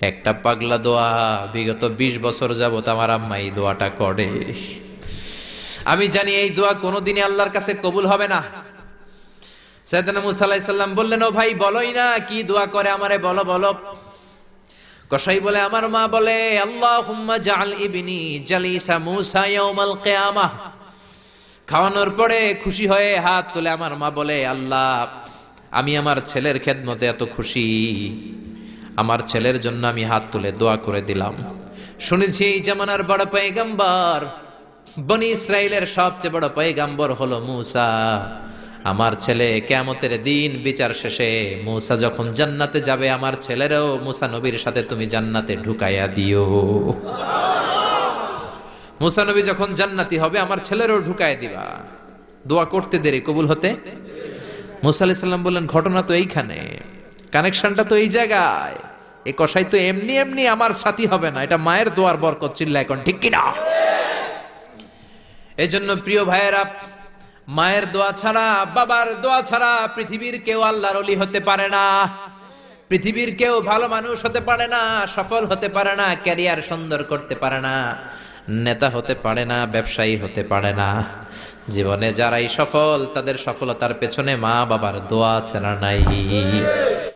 একটা পাগলা দোয়া, বিগত বিশ বছর যাবত আমার আম্মা এই দোয়াটা করে। আমি জানি এই দোয়া কোনোদিনই আল্লাহর কাছে কবুল হবে না। সৈয়দনা মুসা আলাইহিস সালাম বললেন, ও ভাই, বলোই না কি দোয়া করে আমারে, বলো বলো। কসাই বলে, আমার মা বলে, আল্লাহুম্মা জাআল ইবনি জালিসা মুসা ইয়াউমাল কিয়ামাহ। খাওয়ানোর পরে খুশি হয়ে হাত তুলে আমার মা বলে, আল্লাহ, আমি আমার ছেলের খেদমতে এত খুশি। আমার ছেলের জন্য আমি হাত তুলে দোয়া করে দিলাম। শুনেছি এই জামানার বড় পয়গাম্বর, বনি ইসরায়েলের সবচেয়ে বড় পয়গাম্বর হলো মুসা। আমার ছেলে কেয়ামতের দিন বিচার শেষে মুসা যখন জান্নাতে যাবে, আমার ছেলেরও মুসা নবীর সাথে তুমি জান্নাতে ঢুকাইয়া দিও। মুসা নবী যখন জান্নাতি হবে, আমার ছেলেরও ঢুকায় দিবা। দোয়া করতে দেরি, কবুল হতে? মুসা আলাইহিস সালাম বললেন, ঘটনা তো এইখানে। কানেকশনটা তো এই জায়গায়। এ কষাই তো এমনি এমনি আমার সাথী হবে না। এটা মায়ের দোয়ার বরকত চিল্লা এখন ঠিক কিনা? এই জন্য প্রিয় ভাইয়েরা, মায়ের দোয়া ছাড়া, বাবার দোয়া ছাড়া পৃথিবীর কেউ আল্লাহর অলি হতে পারে না। পৃথিবীর কেউ ভালো মানুষ হতে পারে না, সফল হতে পারে না, ক্যারিয়ার সুন্দর করতে পারে না, নেতা হতে পারে না, ব্যবসায়ী হতে পারে না। জীবনে যারাই সফল, তাদের সফলতার পেছনে মা বাবার দোয়া ছাড়া নাই।